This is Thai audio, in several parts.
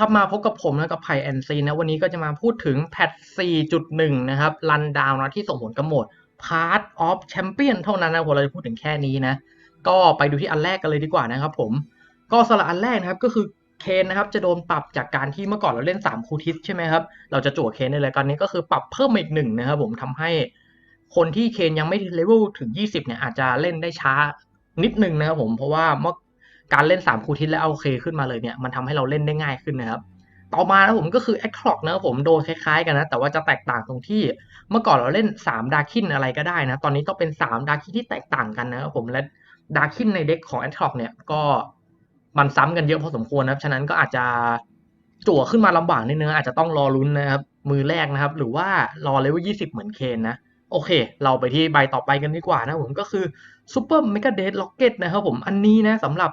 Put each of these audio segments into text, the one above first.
ครับมาพบกับผมนะกับไผ่แอนซีนะวันนี้ก็จะมาพูดถึงแพท 4.1 นะครับรันดาวนะที่ส่งผลกำหนด Part of Champion เท่านั้นนะผมเราจะพูดถึงแค่นี้นะ ก็ไปดูที่อันแรกกันเลยดีกว่านะครับผมก็สละอันแรกนะครับก็คือเคนนะครับจะโดนปรับจากการที่เมื่อก่อนเราเล่น 3 คูทิสใช่ไหมครับ เราจะจั่วเคนในรายการนี้ก็คือปรับเพิ่มอีกหนึ่งนะครับผมทำให้คนที่เคนยังไม่เลเวลถึง 20เนี่ยอาจจะเล่นได้ช้านิดนึงนะครับผมเพราะว่าเมื่อ การเล่น 3 คูทิสแล้วเอาเคขึ้นมาเลยเนี่ยมันทำให้เราเล่นได้ง่ายขึ้นนะครับต่อมานะผมก็คือ a c l o c k นะครับผมโดนคล้ายๆกันนะแต่ว่าจะแตกต่างตรงที่เมื่อก่อนเราเล่น 3 ดาร์คินอะไรก็ได้นะตอนนี้ต้องเป็น 3 ดาร์คินที่แตกต่างกันนะครับผมและดาร์คินในเด็กของ a c l o c k เนี่ยก็มันซ้ำกันเยอะพอสมควรนะครับฉะนั้นก็อาจจะจั่วขึ้นมาลำบากนิดนึงอาจจะต้องรอลุ้นนะครับมือแรกนะครับ หรือว่ารอเลเวล20เหมือนเคนนะโอเค เราไปที่ใบต่อไปกันดีกว่านะผมก็คือ Super Mega d a t Rocket นะครับผมอันนี้นะสำหรับ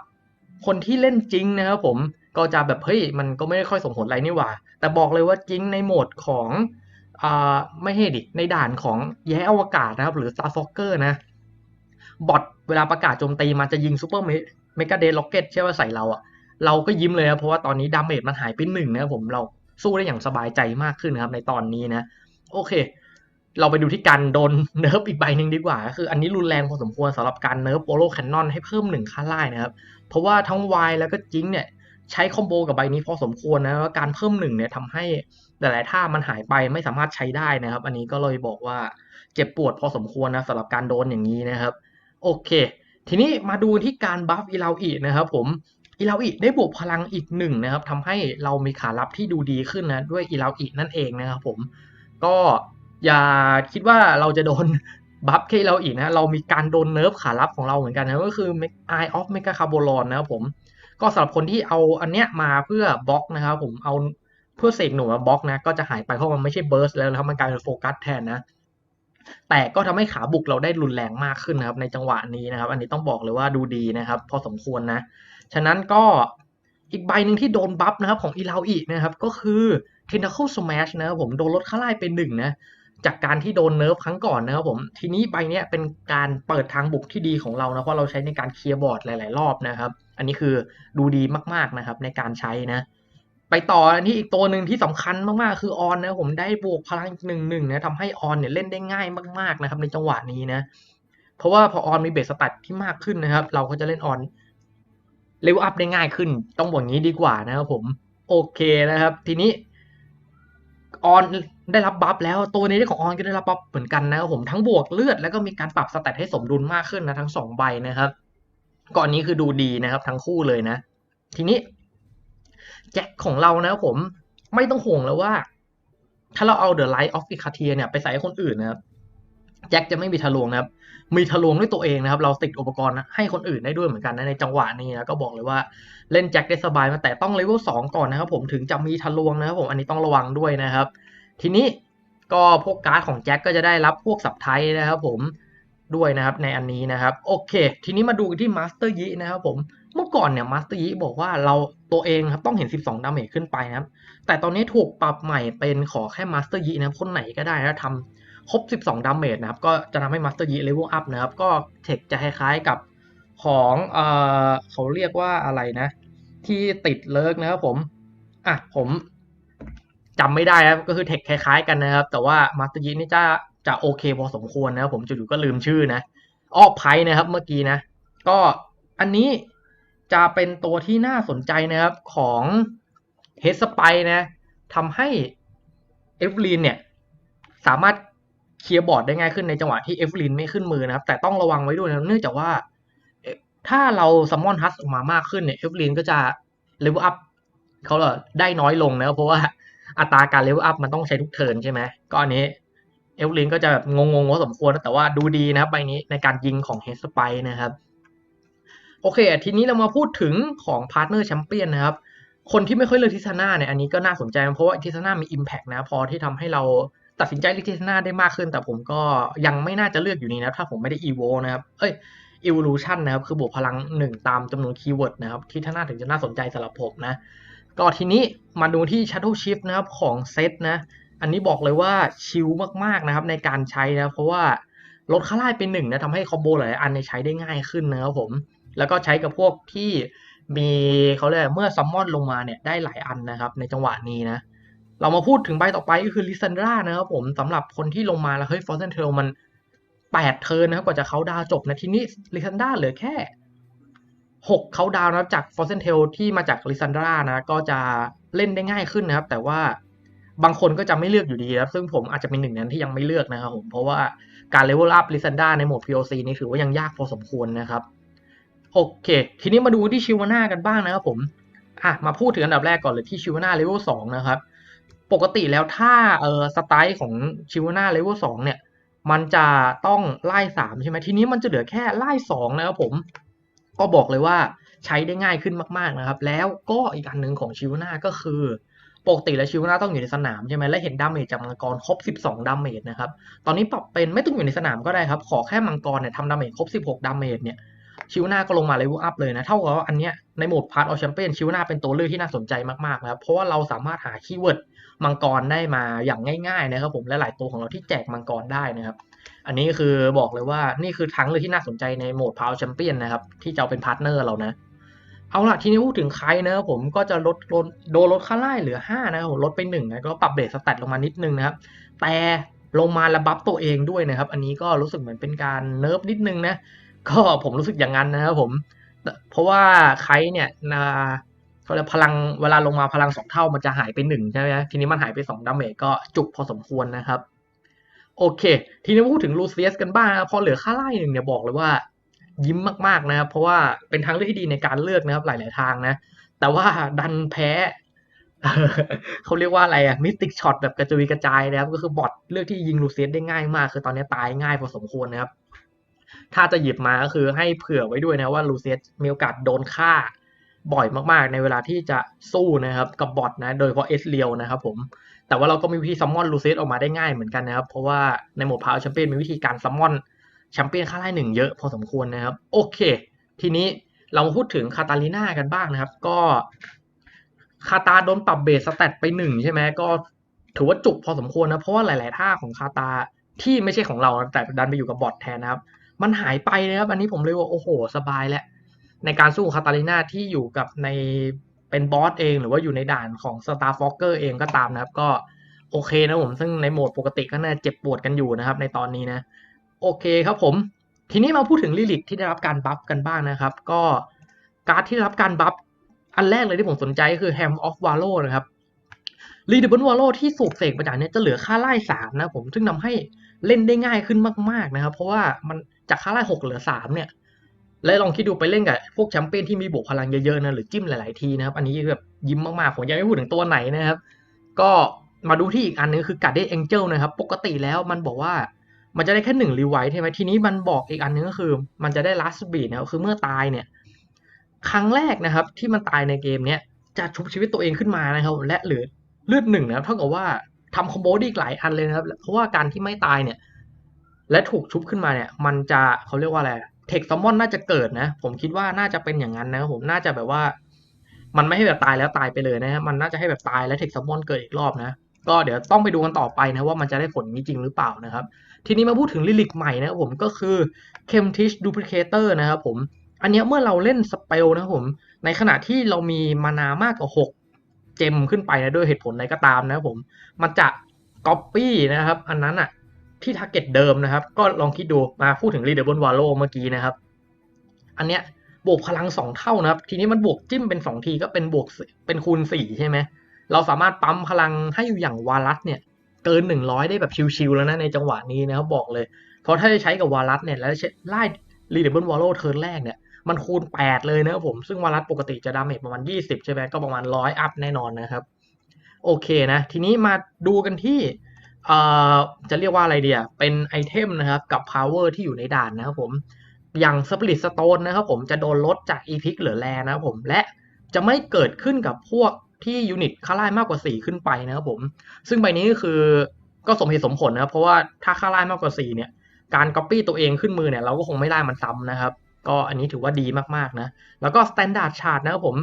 คนที่เล่นจริงนะครับผมก็จะแบบเฮ้ยมันก็ไม่ได้ค่อยส่งผลอะไรนี่หว่า แต่บอกเลยว่าจริงในโหมดของอ่าไม่ให้ดิในด่านของแย้อวกาศนะครับ หรือ Star Soccer นะบอทเวลาประกาศโจมตีมันจะยิงซูเปอร์เมกาเดล็อกเก็ตใช่ว่าใส่เราอะเราก็ยิ้มเลยนะเพราะว่าตอนนี้ดาเมจมันหายไปหนึ่งนะครับผมเราสู้ได้อย่างสบายใจมากขึ้นนะครับในตอนนี้นะ โอเค เราไปดูที่การโดนเนิร์ฟอีกใบหนึ่งดีกว่าก็คืออันนี้รุนแรงพอสมควรสำหรับการเนิร์ฟโปโลแคนนอนให้เพิ่มหนึ่งค่าไล่นะครับ เพราะว่าทั้งวายแล้วก็จิงเนี่ยใช้คอมโบกับใบนี้พอสมควรนะว่าการเพิ่มหนึ่งเนี่ยทำให้หลายๆท่ามันหายไปไม่สามารถใช้ได้นะครับ อันนี้ก็เลยบอกว่าเจ็บปวดพอสมควรนะสำหรับการโดนอย่างนี้นะครับ โอเค ทีนี้มาดูที่การบัฟอีลาอีนะครับผมอีลาอีได้บวกพลังอีกหนึ่งนะครับทำให้เรามีขารับที่ดูดีขึ้นนะด้วยอีลาอีนั่นเองนะครับผมก็ อย่าคิดว่าเราจะโดนบัฟแค่เราอีกนะ เรามีการโดนเนิร์ฟขารับของเราเหมือนกันนะ ก็คือ Eye of Mega c a r b o l o n นะครับผม ก็สำหรับคนที่เอาอันเนี้ยมาเพื่อบล็อกนะครับผม เอาเพื่อเสกหนูมาบล็อกนะ ก็จะหายไปเพราะมันไม่ใช่เบิร์สแล้วนะครับ มันกลายเป็นโฟกัสแทนนะ แต่ก็ทำให้ขาบุกเราได้รุนแรงมากขึ้นนะครับ ในจังหวะนี้นะครับ อันนี้ต้องบอกเลยว่าดูดีนะครับ พอสมควรนะ ฉะนั้นก็อีกใบหนึ่งที่โดนบัฟนะครับของอีลาวอีนะครับ ก็คือ Tentacle Smash นะครับผม โดนลดค่าไล่เป็นหนึ่งนะ จากการที่โดนเนิร์ฟครั้งก่อนนะครับผม ทีนี้ใบเนี้ยเป็นการเปิดทางบุกที่ดีของเรานะเพราะเราใช้ในการเคลียร์บอร์ดหลาย ๆ รอบนะครับ อันนี้คือดูดีมาก ๆ นะครับ ในการใช้นะ ไปต่ออันที่อีกตัวหนึ่งที่สำคัญมาก ๆ คือออนนะผมได้บวกพลังหนึ่งหนึ่งนะทำให้ออนเนี่ยเล่นได้ง่ายมาก ๆ นะครับ ในจังหวะนี้นะ เพราะว่าพอออนมีเบสสตัตที่มากขึ้นนะครับ เราก็จะเล่นออนเลเวลอัพได้ง่ายขึ้น ต้องบอกงี้ดีกว่านะครับผม โอเคนะครับ ทีนี้ออน ได้รับบัฟแล้วตัวนี้ของออนก็ได้รับบัฟเหมือนกันนะครับผมทั้งบวกเลือดแล้วก็มีการปรับสเตตให้สมดุลมากขึ้นนะทั้งสองใบนะครับ ก่อนนี้คือดูดีนะครับทั้งคู่เลยนะ ทีนี้แจ็คของเรานะครับผมไม่ต้องห่วงแล้วว่า ถ้าเราเอา The Light of i c a t i a เนี่ยไปใส่ให้คนอื่นนะครับแจ็คจะไม่มีทะลวงนะครับ มีทะลวงด้วยตัวเองนะครับ เราติดอุปกรณ์ให้คนอื่นได้ด้วยเหมือนกันนะในจังหวะนี้นะก็บอกเลยว่าเล่นแจ็คได้สบายมาแต่ต้องเลเวลสองก่อนนะครับ ผมถึงจะมีทะลวงนะครับ ผมอันนี้ต้องระวังด้วยนะครับ ทีนี้ก็พวกการ์ดของแจ็คก็จะได้รับพวกสับไทยนะครับผมด้วยนะครับในอันนี้นะครับโอเค ทีนี้มาดูที่มาสเตอร์ยินะครับผมเมื่อก่อนเนี่ยมาสเตอร์ยิบอกว่าเราตัวเองครับต้องเห็น 12 ดาเมจขึ้นไปนะครับ แต่ตอนนี้ถูกปรับใหม่เป็นขอแค่มาสเตอร์ยินะครับคนไหนก็ได้นะทำครบ 12 ดาเมจนะครับ ก็จะทำให้มาสเตอร์ยิเลเวลอัพนะครับ ก็เทคจะคล้ายๆกับของเออเขาเรียกว่าอะไรนะ ที่ติดเลิกนะครับผมอะผม จำไม่ได้ครับก็คือเทคคล้ายๆกันนะครับ แต่ว่ามาสเตอร์ยินี่จะจะโอเคพอสมควรนะครับผมจู่ๆก็ลืมชื่อนะอ้อไพ่นะครับเมื่อกี้นะ ก็อันนี้จะเป็นตัวที่น่าสนใจนะครับของเฮสไปนะทำให้เอฟลีนเนี่ยสามารถเคลียร์บอร์ดได้ง่ายขึ้นในจังหวะที่เอฟลีนไม่ขึ้นมือนะครับ แต่ต้องระวังไว้ด้วยนะเนื่องจากว่า ถ้าเราซัมมอนฮัสออกมามากขึ้นเนี่ยเอฟลีนก็จะเลเวลอัพเขาได้น้อยลงนะเพราะว่า อัตราการเลเวลอัพมันต้องใช้ทุกเทิร์นใช่ไหมก็อันนี้เอฟลินก็จะแบบงงๆพอสมควรแต่ว่าดูดีนะครับใบนี้ในการยิงของเฮสไปนะครับโอเค ทีนี้เรามาพูดถึงของพาร์ทเนอร์แชมเปี้ยนนะครับ คนที่ไม่ค่อยเลือกทิศนาเนี่ยอันนี้ก็น่าสนใจเพราะว่าทิศนามี Impact นะพอที่ทำให้เราตัดสินใจเลือกทิศนาได้มากขึ้น แต่ผมก็ยังไม่น่าจะเลือกอยู่นี้นะถ้าผมไม่ได้ Evo นะครับเอ้ย Evolution นะครับคือบวกพลังหนึ่งตามจำนวนคีย์เวิร์ดนะครับที่ท่าน่าถึงจะน่าสนใจสำหรับผมนะ ก็ทีนี้มาดูที่ Shadow Shift นะครับของเซตนะ อันนี้บอกเลยว่าชิลมากๆนะครับในการใช้นะเพราะว่าลดค่าไล่เป็นหนึ่งนะทำให้คอมโบหลายอันในใช้ได้ง่ายขึ้นนะครับผม แล้วก็ใช้กับพวกที่มีเขาเรียกเมื่อซัมมอนลงมาเนี่ยได้หลายอันนะครับในจังหวะนี้นะ เรามาพูดถึงใบต่อไปก็คือลิซันดรานะครับผมสำหรับคนที่ลงมาแล้วเฮ้ยฟอร์เซนเทลมันแปดเทิร์นนะครับกว่าจะเขาดาวจบนะทีนี้ลิซันดราเหลือแค่ หกเขาดาวนะครับจากฟอร์เซนเทลที่มาจากลิซันดรานะ ก็จะเล่นได้ง่ายขึ้นนะครับ แต่ว่าบางคนก็จะไม่เลือกอยู่ดีครับ ซึ่งผมอาจจะเป็นหนึ่งในนั้นที่ยังไม่เลือกนะครับผมเพราะว่าการเลเวลอัพลิซันดราในโหมด POC นี่ถือว่ายังยากพอสมควรนะครับโอเค ทีนี้มาดูที่ชิวาน่ากันบ้างนะครับผมอะมาพูดถึงอันดับแรกก่อนเลยที่ชิวาน่าเลเวลสองนะครับ ปกติแล้วถ้าเออสไตล์ของชิวาน่าเลเวลสองเนี่ย มันจะต้องไล่สามใช่ไหมทีนี้มันจะเหลือแค่ไล่สองนะครับผม ก็บอกเลยว่าใช้ได้ง่ายขึ้นมากๆนะครับ แล้วก็อีกอันหนึ่งของชิวนาก็คือปกติแล้วชิวนาต้องอยู่ในสนามใช่ไหมและเห็นดาเมจจากมังกรครบ 12ดาเมจนะครับ ตอนนี้ปรับเป็นไม่ต้องอยู่ในสนามก็ได้ครับ ขอแค่มังกรเนี่ยทำดาเมจครบ 16ดาเมจเนี่ยชิวนาก็ลงมาเลเวลอัพเลยนะ เท่ากับว่าอันเนี้ยในโหมดพาร์ทออแชมเปี้ยนชิวนาเป็นตัวเลือกที่น่าสนใจมากๆนะครับ เพราะว่าเราสามารถหาคีย์เวิร์ดมังกรได้มาอย่างง่าย ๆ นะครับผมและหลายตัวของเราที่แจกมังกรได้นะครับ อันนี้คือบอกเลยว่านี่คือทั้งเลยที่น่าสนใจในโหมดพาวแชมเปี้ยนนะครับ ที่จะเอาเป็นพาร์ทเนอร์เรานะ เอาล่ะทีนี้พูดถึงใครนะผมก็จะลดลดโดนลดค่าไล่เหลือ 5 นะครับลดไป1นะก็ปรับเบสสแตทลงมานิดนึงนะครับ แต่ลงมาระบัฟตัวเองด้วยนะครับ อันนี้ก็รู้สึกเหมือนเป็นการเนิร์ฟนิดนึงนะ ก็ผมรู้สึกอย่างนั้นนะครับผม เพราะว่าไคเนี่ยนะเขาเรียกพลังเวลาลงมาพลังสองเท่ามันจะหายไปหนึ่งใช่ไหมทีนี้มันหายไปสองดาเมจก็จุกพอสมควรนะครับ โอเค ทีนี้มาพูดถึงลูเซียสกันบ้างนะพอเหลือค่าไล่หนึ่งเนี่ยบอกเลยว่า ยิ้มมากๆนะครับเพราะว่าเป็นทางเลือกที่ดีในการเลือกนะครับ หลาย ๆ ทางนะ แต่ว่าดันแพ้ เขาเรียกว่าอะไรอะมิติกช็อตแบบกระจุยกระจายนะครับ ก็คือบอทเลือกที่ยิงลูเซียสได้ง่ายมาก คือตอนนี้ตายง่ายพอสมควรนะครับ ถ้าจะหยิบมาก็คือให้เผื่อไว้ด้วยนะว่าลูเซียสมีโอกาสโดนฆ่าบ่อยมากๆ ในเวลาที่จะสู้นะครับกับบอทนะ โดยเฉพาะเอสเรียวนะครับผม แต่ว่าเราก็มีวิธีซัมมอนลูเซียสออกมาได้ง่ายเหมือนกันนะครับ เพราะว่าในโหมดพาวแชมเปี้ยนมีวิธีการซัมมอนแชมเปี้ยนค่าไล่หนึ่งเยอะพอสมควรนะครับ โอเค ทีนี้เรามาพูดถึงคาตาลีนากันบ้างนะครับ ก็คาตาโดนปรับเบสสแตทไปหนึ่งใช่ไหมก็ถือว่าจุกพอสมควรนะ เพราะว่าหลาย ๆ ท่าของคาตาที่ไม่ใช่ของเราแต่ดันไปอยู่กับบอทแทนนะครับ มันหายไปนะครับ อันนี้ผมเลยว่า โอ้โห สบายแล้วในการสู้คาตาลีนาที่อยู่กับใน เป็นบอสเองหรือว่าอยู่ในด่านของ Star f o ก k e r เองก็ตามนะครับ ก็โอเคนะผม ซึ่งในโหมดปกติก็น่าเจ็บปวดกันอยู่นะครับ ในตอนนี้นะ โอเคครับผม ทีนี้มาพูดถึงลิลิกที่ได้รับการบัฟกันบ้างนะครับ ก็การ์ดที่ได้รับการบัฟอันแรกเลยที่ผมสนใจก็คือ Ham of w a l l o นะครับรีเดบิลวอลโลที่สูบเสกมาจากเนี้ยจะเหลือค่าไล่สามนะผม ซึ่งทำให้เล่นได้ง่ายขึ้นมาก ๆนะครับ เพราะว่ามันจากค่าไล่หกเหลือสามเนี่ย และลองคิดดูไปเล่นกับพวกแชมเปี้ยนที่มีบวกพลังเยอะๆนะหรือจิ้มหลายๆทีนะครับ อันนี้แบบยิ้มมากๆผมยังไม่พูดถึงตัวไหนนะครับ ก็มาดูที่อีกอันนึงคือการ์ดเดนเอ็งเจลนะครับ ปกติแล้วมันบอกว่ามันจะได้แค่หนึ่งรีไวท์ใช่ไหมทีนี้มันบอกอีกอันนึงก็คือ มันจะได้ลัสบีดนะคือเมื่อตายเนี่ย ครั้งแรกนะครับ ที่มันตายในเกมเนี้ยจะชุบชีวิตตัวเองขึ้นมานะครับ และเหลือเลือดหนึ่งนะครับเท่ากับว่าทำคอมโบได้อีกหลายอันเลยนะครับ เพราะว่าการที่ไม่ตายเนี่ย และถูกชุบขึ้นมาเนี่ย มันจะเขาเรียกว่าอะไร เทคซัมมอนน่าจะเกิดนะ ผมคิดว่าน่าจะเป็นอย่างนั้นนะผมน่าจะแบบว่า มันไม่ให้แบบตายแล้วตายไปเลยนะมันน่าจะให้แบบตายแล้วเทคซัมมอนเกิดอีกรอบนะ ก็เดี๋ยวต้องไปดูกันต่อไปนะว่ามันจะได้ผลนี้จริงหรือเปล่านะครับ ทีนี้มาพูดถึงลิลิกใหม่นะครับผมก็คือ c h e m t i s h Duplicator นะครับผมอันนี้เมื่อเราเล่นสเปลนะผม ในขณะที่เรามีมานามากกว่า 6 เจมขึ้นไปนะด้วยเหตุผลใดก็ตามนะครับผม มันจะ Copy นะครับ อันนั้นอะ ที่ทาร์เก็ตเดิมนะครับ ก็ลองคิดดูมาพูดถึง Readable Wallow เมื่อกี้นะครับ อันเนี้ยบวกพลัง 2 เท่านะครับ ทีนี้มันบวกจิ้มเป็น 2 ทีก็เป็นบวกเป็นคูณ 4 ใช่ไหม เราสามารถปั๊มพลังให้อยู่อย่างวารัสเนี่ยเกิน 100 ได้แบบชิวๆแล้วนะในจังหวะนี้นะครับบอกเลย เพราะถ้าจะใช้กับวารัสเนี่ยแล้วไล่ Readable Wallow เทิร์นแรกเนี่ยมันคูณ 8 เลยนะครับผมซึ่งวารัสปกติจะดาเมจประมาณ 20 ใช่ไหมก็ประมาณ 100 อัพแน่นอนนะครับ โอเคนะ ทีนี้มาดูกันที่ จะเรียกว่าอะไรเดียเป็นไอเทมนะครับกับ power ที่อยู่ในด่านนะครับผมอย่าง Split Stone นะครับผมจะโดนลดจาก e p i c เหลือแลนะครับผมและจะไม่เกิดขึ้นกับพวกที่ยูนิตค่าไล่มากกว่า 4 ขึ้นไปนะครับผม ซึ่งใบนี้ก็คือก็สมเหตุสมผลนะครับ เพราะว่าถ้าค่าไล่มากกว่า 4 เนี่ย การ Copy ตัวเองขึ้นมือเนี่ย เราก็คงไม่ได้มันซ้ำนะครับ ก็อันนี้ถือว่าดีมากๆนะ แล้วก็ Standard Chart นะครับผม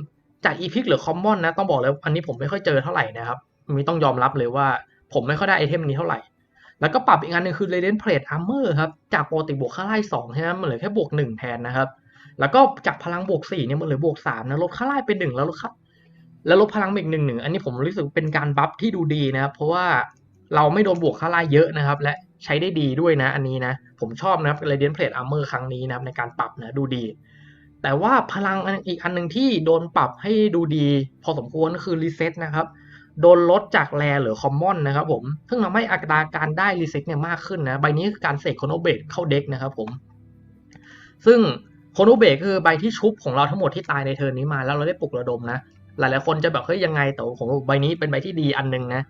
จาก e p i c หรือ Common นะ ต้องบอกเลยอันนี้ผมไม่ค่อยเจอเท่าไหร่นะครับ มีต้องยอมรับเลยว่า ผมไม่ค่อยได้ไอเทมนี้เท่าไหร่ แล้วก็ปรับอีกอันหนึงคือ Radiant Plate Armor ครับ จากปกติบวกค่าไล่2ใช่ไหมมันเหลือแค่บวก 1 แทนนะครับ แล้วก็จากพลังบวกสี่เนี่ยมันเหลือบวกสามนะลดค่าไล่เป็นหนึ่งแล้วลดค่าแล้วลดพลังอีกหนึ่งหนึ่งอันนี้ผมรู้สึกเป็นการบัฟที่ดูดีนะครับ เพราะว่าเราไม่โดนบวกค่าไล่เยอะนะครับ และใช้ได้ดีด้วยนะ อันนี้นะ ผมชอบนะครับ Radiant Plate Armor ครั้งนี้นะครับในการปรับนะดูดีแต่ว่าพลังอีกอันหนึ่งที่โดนปรับให้ดูดี พอสมควรก็คือรีเซ็ตนะครับ โดนลดจากแรหรือคอมมอนนะครับผมซึ่งทำให้อัตราการได้รีเซ็ตเนี่ยมากขึ้นนะ ใบนี้คือการเสกโคโนเบตเข้าเด็กนะครับผม ซึ่งโคโนเบตคือใบที่ชุบของเราทั้งหมดที่ตายในเทิร์นนี้มาแล้วเราได้ปลุกระดมนะ หลายๆคนจะแบบเฮ้ยยังไงแต่ของใบนี้เป็นใบที่ดีอันหนึงนะ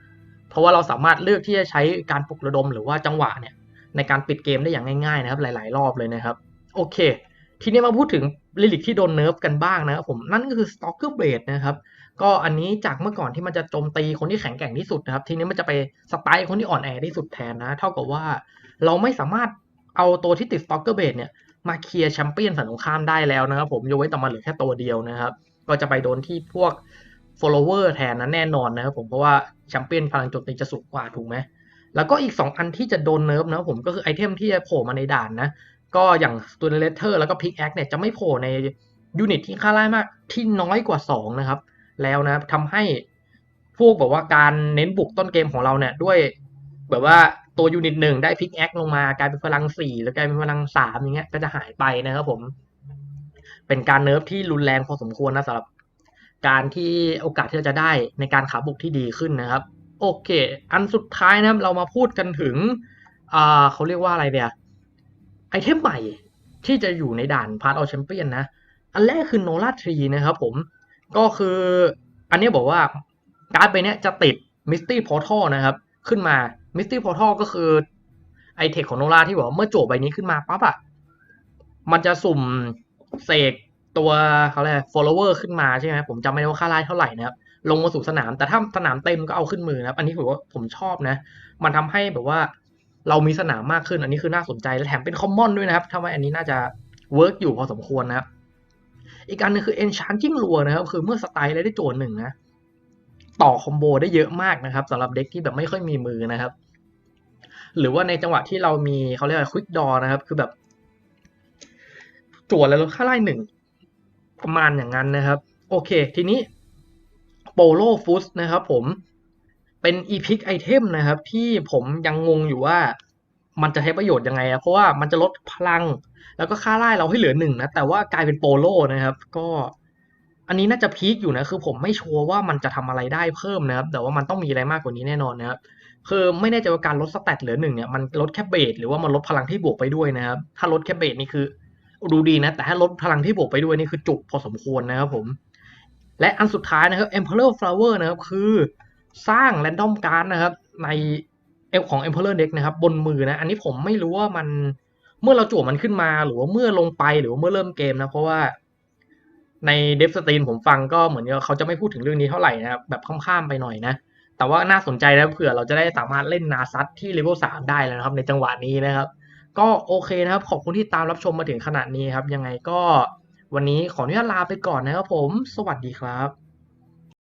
เพราะว่าเราสามารถเลือกที่จะใช้การปลุกระดมหรือว่าจังหวะเนี่ยในการปิดเกมได้อย่างง่ายๆนะครับหลาย ๆ รอบเลยนะครับ โอเค ทีนี้มาพูดถึงลิลิกที่โดนเนิร์ฟกันบ้างนะครับผมนั่นก็คือ Stalker Blade นะครับ ก็อันนี้จากเมื่อก่อนที่มันจะโจมตีคนที่แข็งแกร่งที่สุดนะครับ ทีนี้มันจะไปสไตล์คนที่อ่อนแอที่สุดแทนนะ เท่ากับว่าเราไม่สามารถเอาตัวที่ติด Stalker Blade เนี่ยมาเคลียร์แชมเปี้ยนฝั่งตรงข้ามได้แล้วนะครับ ผมยกเว้นแต่มันเหลือแค่ตัวเดียวนะครับ ก็จะไปโดนที่พวก follower แทนนะแน่นอนนะครับผมเพราะว่าแชมเปี้ยนพลังโจมตีจะสูงกว่าถูกไหมแล้วก็อีก 2 อันที่จะโดนเนิร์ฟนะผมก็คือไอเทมที่จะโผล่มาในด่านนะก็อย่างตัวเลเทอร์แล้วก็พิกแอคเนี่ยจะไม่โผล่ในยูนิตที่ค่าไล่มากที่น้อยกว่า 2 นะครับ แล้วนะทำให้พวกแบบว่าการเน้นบุกต้นเกมของเราเนี่ยด้วย แบบว่าตัวยูนิตหนึ่งได้พิกแอคลงมากลายเป็นพลังสี่หรือกลายเป็นพลังสามอย่างเงี้ยก็จะหายไปนะครับผม เป็นการเนิร์ฟที่รุนแรงพอสมควรนะสำหรับการที่โอกาสที่เราจะได้ในการขาบุกที่ดีขึ้นนะครับ โอเค อันสุดท้ายนะครับเรามาพูดกันถึงอ่าเขาเรียกว่าอะไรเนี่ยไอเทมใหม่ที่จะอยู่ในด่านพาร์ทออแชมเปี้ยนนะ อันแรกคือโนลาทรีนะครับผม ก็คือ อันนี้บอกว่าการ์ดใบเนี้ยจะติดมิสตี้พอร์ทัลนะครับ ขึ้นมามิสตี้พอร์ทัลก็คือไอเทคของโนล่าที่บอกว่าเมื่อโจบใบนี้ขึ้นมาปั๊บอะมันจะสุ่มเสกตัวเขาเรียก follower ขึ้นมาใช่ไหมผมจำไม่ได้ว่าค่าไล่เท่าไหร่นะครับลงมาสู่สนาม แต่ถ้าสนามเต็มก็เอาขึ้นมือนะครับ อันนี้ผมว่าผมชอบนะ มันทำให้แบบว่าเรามีสนามมากขึ้น อันนี้คือน่าสนใจและแถมเป็นคอมมอนด้วยนะครับทำให้อันนี้น่าจะเวิร์กอยู่พอสมควรนะครับ อีกอันหนึงคือ enchanting lure นะครับ คือเมื่อสไตล์ได้โจทย์หนึ่งนะ ต่อคอมโบได้เยอะมากนะครับสำหรับเด็กที่แบบไม่ค่อยมีมือนะครับ หรือว่าในจังหวะที่เรามีเขาเรียกว่า quick draw นะครับ คือแบบจวดแล้วลดค่าไล่หนึ่งประมาณอย่างนั้นนะครับ โอเค ทีนี้โปโลฟุตนะครับผมเป็นอีพิกไอเทมนะครับ ที่ผมยังงงอยู่ว่า มันจะใช้ประโยชน์ยังไงอะเพราะว่ามันจะลดพลัง แล้วก็ค่าไล่เราให้เหลือหนึ่งนะ แต่ว่ากลายเป็นโปโลนะครับ ก็ อันนี้น่าจะพีคอยู่นะ คือผมไม่ชัวร์ว่ามันจะทำอะไรได้เพิ่มนะครับ แต่ว่ามันต้องมีอะไรมากกว่านี้แน่นอนนะครับ คือไม่แน่ใจว่าการลดสแตทเหลือหนึ่งเนี่ย มันลดแค่เบสหรือว่ามันลดพลังที่บวกไปด้วยนะครับ ถ้าลดแค่เบสนี่คือ ดูดีนะ แต่ถ้าลดพลังที่บวกไปด้วยนี่คือจุกพอสมควรนะครับผม และอันสุดท้ายนะครับ Emperor Flower นะครับ คือสร้าง Random Card นะครับใน เอลของ Emperor Deck นะครับ บนมือนะ อันนี้ผมไม่รู้ว่ามันเมื่อเราจั่วมันขึ้นมาหรือว่าเมื่อลงไปหรือว่าเมื่อเริ่มเกมนะ เพราะว่าในเดฟสตรีนผมฟังก็เหมือนกับเขาจะไม่พูดถึงเรื่องนี้เท่าไหร่นะครับ แบบข้ามๆไปหน่อยนะ แต่ว่าน่าสนใจนะเผื่อเราจะได้สามารถเล่นนาซัตที่เลเวลสามได้แล้วนะครับ ในจังหวะนี้นะครับ ก็โอเคนะครับ ขอบคุณที่ตามรับชมมาถึงขนาดนี้ครับ ยังไงก็วันนี้ขออนุญาตลาไปก่อนนะครับผม สวัสดีครับ